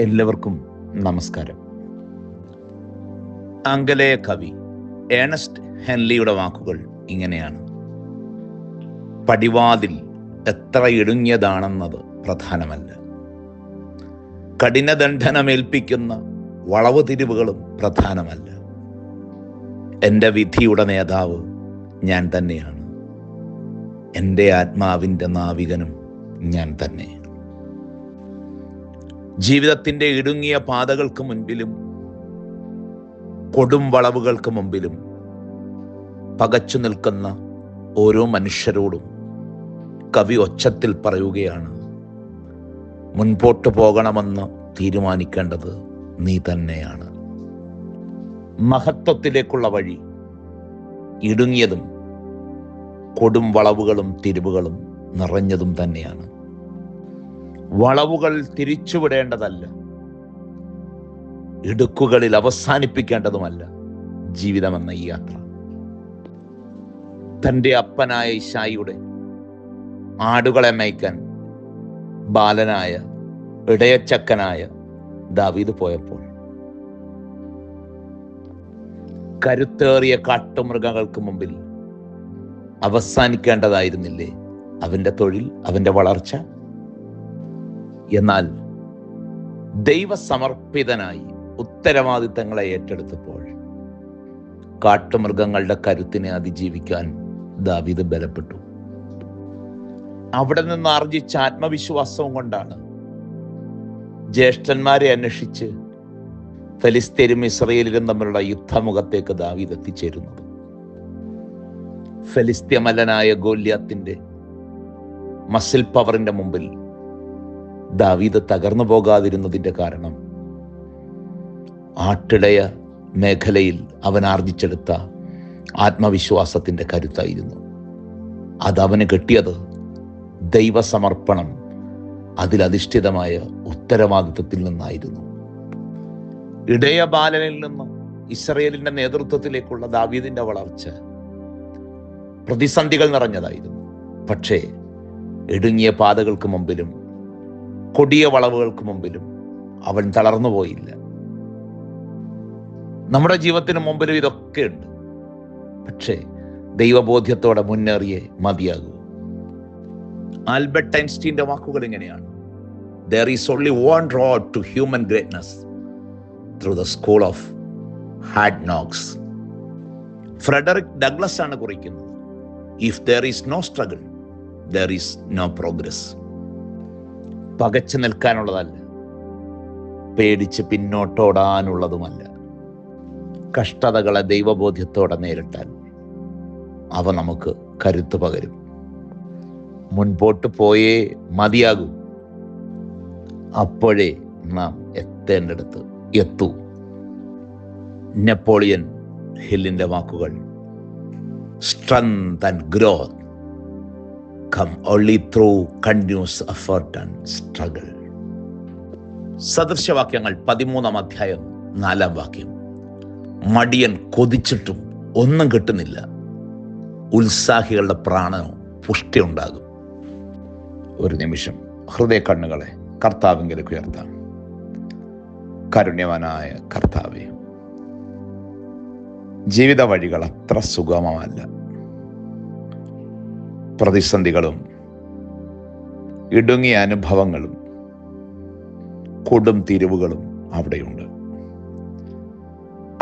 എല്ലാവർക്കും നമസ്കാരം. ആംഗലേയ കവി ഏണസ്റ്റ് ഹെൻലിയുടെ വാക്കുകൾ ഇങ്ങനെയാണ്. പടിവാതിൽ എത്ര ഇടുങ്ങിയതാണെന്നത് പ്രധാനമല്ല. കഠിനദണ്ഡനമേൽപ്പിക്കുന്ന വളവ് തിരിവുകളും പ്രധാനമല്ല. എന്റെ വിധിയുടെ നേതാവ് ഞാൻ തന്നെയാണ്. എന്റെ ആത്മാവിന്റെ നാവികനും ഞാൻ തന്നെ. ജീവിതത്തിന്റെ ഇടുങ്ങിയ പാതകൾക്ക് മുൻപിലും കൊടും വളവുകൾക്ക് മുമ്പിലും പകച്ചു നിൽക്കുന്ന ഓരോ മനുഷ്യരോടും കവി ഒച്ചത്തിൽ പറയുകയാണ് മുൻപോട്ട് പോകണമെന്ന് തീരുമാനിക്കേണ്ടത് നീ തന്നെയാണ്. മഹത്വത്തിലേക്കുള്ള വഴി ഇടുങ്ങിയതും കൊടും വളവുകളും തിരിവുകളും നിറഞ്ഞതും തന്നെയാണ്. വളവുകൾ തിരിച്ചുവിടേണ്ടതല്ല. ഇടുക്കുകളിൽ അവസാനിപ്പിക്കേണ്ടതുമല്ല ജീവിതമെന്ന ഈ യാത്ര. തന്റെ അപ്പനായ ഇഷായിയുടെ ആടുകളെ മേയ്ക്കാൻ ബാലനായ ഇടയച്ചക്കനായ ദാവീദ് പോയപ്പോൾ. കരുത്തേറിയ കാട്ടുമൃഗങ്ങൾക്ക് മുമ്പിൽ അവസാനിക്കേണ്ടതായിരുന്നില്ലേ? അവന്റെ തൊഴിൽ അവന്റെ വളർച്ച എന്നാൽ ദൈവസമർപ്പിതനായി ഉത്തരവാദിത്തങ്ങളെ ഏറ്റെടുത്തപ്പോൾ കാട്ടുമൃഗങ്ങളുടെ കരുത്തിനെ അതിജീവിക്കാൻ ദാവിദ് ബലപ്പെട്ടു. അവിടെ നിന്ന് ആർജിച്ച ആത്മവിശ്വാസവും കൊണ്ടാണ് ജ്യേഷ്ഠന്മാരെ അന്വേഷിച്ച് ഫലിസ്തീനും ഇസ്രയേലിലും തമ്മിലുള്ള യുദ്ധമുഖത്തേക്ക് ദാവീദ് എത്തിച്ചേരുന്നത്. ഫലിസ്ത്യമല്ലനായ ഗോല്യാത്തിന്റെ മസിൽ പവറിന്റെ മുമ്പിൽ ദാവീദ് തകർന്നു പോകാതിരുന്നതിന്റെ കാരണം. ആട്ടിടയ മേഖലയിൽ അവൻ ആർജിച്ചെടുത്ത ആത്മവിശ്വാസത്തിന്റെ കരുത്തായിരുന്നു. അതവന് കിട്ടിയത് ദൈവസമർപ്പണം അതിലധിഷ്ഠിതമായ ഉത്തരവാദിത്വത്തിൽ നിന്നായിരുന്നു. ഇടയ ബാലനിൽ നിന്ന് ഇസ്രയേലിന്റെ നേതൃത്വത്തിലേക്കുള്ള ദാവീദിന്റെ വളർച്ച പ്രതിസന്ധികൾ നിറഞ്ഞതായിരുന്നു. പക്ഷേ ഇടുങ്ങിയ പാതകൾക്ക് മുമ്പിലും കൊടിയ വളവുകൾക്ക് മുമ്പിലും അവൻ തളർന്നു പോയില്ല. നമ്മുടെ ജീവിതത്തിന് മുമ്പിലും ഇതൊക്കെ ഉണ്ട്. പക്ഷേ ദൈവബോധ്യത്തോടെ മുന്നേറിയേ മതിയാകൂ. ആൽബർട്ട് ഐൻസ്റ്റീന്റെ വാക്കുകൾ ഇങ്ങനെയാണ്. There is only one road to human greatness through the school of hard knocks Frederick Douglass ആണ് കുറിക്കുന്നത്. If there is no struggle there is no progress പകച്ചു നിൽക്കാനുള്ളതല്ല. പേടിച്ച് പിന്നോട്ടോടാനുള്ളതുമല്ല. കഷ്ടതകളെ ദൈവബോധ്യത്തോടെ നേരിട്ടാൽ അവ നമുക്ക് കരുത്തു പകരും. മുൻപോട്ട് പോയേ മതിയാകൂ. അപ്പോഴേ നാം എത്തേണ്ടടുത്ത് എത്തൂ. നെപ്പോളിയൻ ഹില്ലിന്റെ വാക്കുകൾ strength and growth come only through continuous effort and struggle സദൃശവാക്യങ്ങൾ പതിമൂന്നാം അധ്യായം നാലാം വാക്യം. മടിയൻ കൊതിച്ചിട്ടും ഒന്നും കിട്ടുന്നില്ല. ഉത്സാഹികളുടെ പ്രാണനോ പുഷ്ടി ഉണ്ടാകും ഒരു നിമിഷം ഹൃദയ കണ്ണുകളെ കർത്താവിങ്കിലേക്ക് ഉയർത്താം. കരുണ്യവാനായ കർത്താവെ ജീവിത വഴികൾ അത്ര സുഗമമല്ല. പ്രതിസന്ധികളും ഇടുങ്ങിയ അനുഭവങ്ങളും കൊടും തിരിവുകളും അവിടെയുണ്ട്.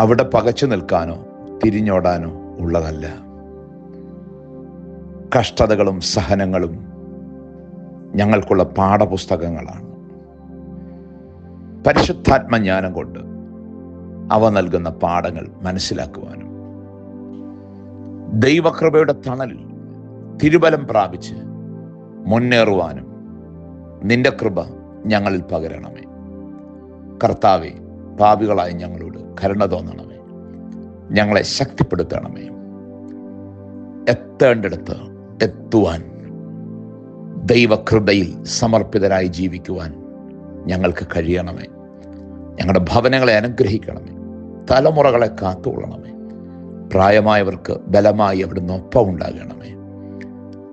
അവിടെ പകച്ചു നിൽക്കാനോ തിരിഞ്ഞോടാനോ ഉള്ളതല്ല. കഷ്ടതകളും സഹനങ്ങളും ഞങ്ങൾക്കുള്ള പാഠപുസ്തകങ്ങളാണ്. പരിശുദ്ധാത്മജ്ഞാനം കൊണ്ട് അവ നൽകുന്ന പാഠങ്ങൾ മനസ്സിലാക്കുവാനും ദൈവകൃപയുടെ തണലിൽ തിരുബലം പ്രാപിച്ച് മുന്നേറുവാനും നിന്റെ കൃപ ഞങ്ങളിൽ പകരണമേ. കർത്താവെ പാപികളായ ഞങ്ങളോട് കരുണ തോന്നണമേ. ഞങ്ങളെ ശക്തിപ്പെടുത്തണമേ. എത്തേണ്ടടുത്ത് എത്തുവാൻ ദൈവകൃപയിൽ സമർപ്പിതരായി ജീവിക്കുവാൻ ഞങ്ങൾക്ക് കഴിയണമേ. ഞങ്ങളുടെ ഭവനങ്ങളെ അനുഗ്രഹിക്കണമേ. തലമുറകളെ കാത്തുകൊള്ളണമേ. പ്രായമായവർക്ക് ബലമായി അവിടുന്ന് ഒപ്പം ഉണ്ടാകണമേ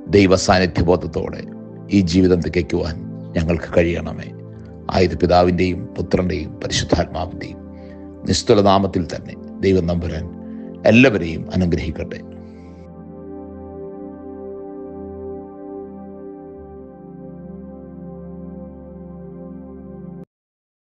ദൈവ സാന്നിധ്യബോധത്തോടെ ഈ ജീവിതം തികയ്ക്കുവാൻ ഞങ്ങൾക്ക് കഴിയണമേ. ആയത് പിതാവിന്റെയും പുത്രന്റെയും പരിശുദ്ധാത്മാവിന്റെയും നിസ്തുല നാമത്തിൽ തന്നെ ദൈവം നമ്പുരാൻ എല്ലാവരെയും അനുഗ്രഹിക്കട്ടെ.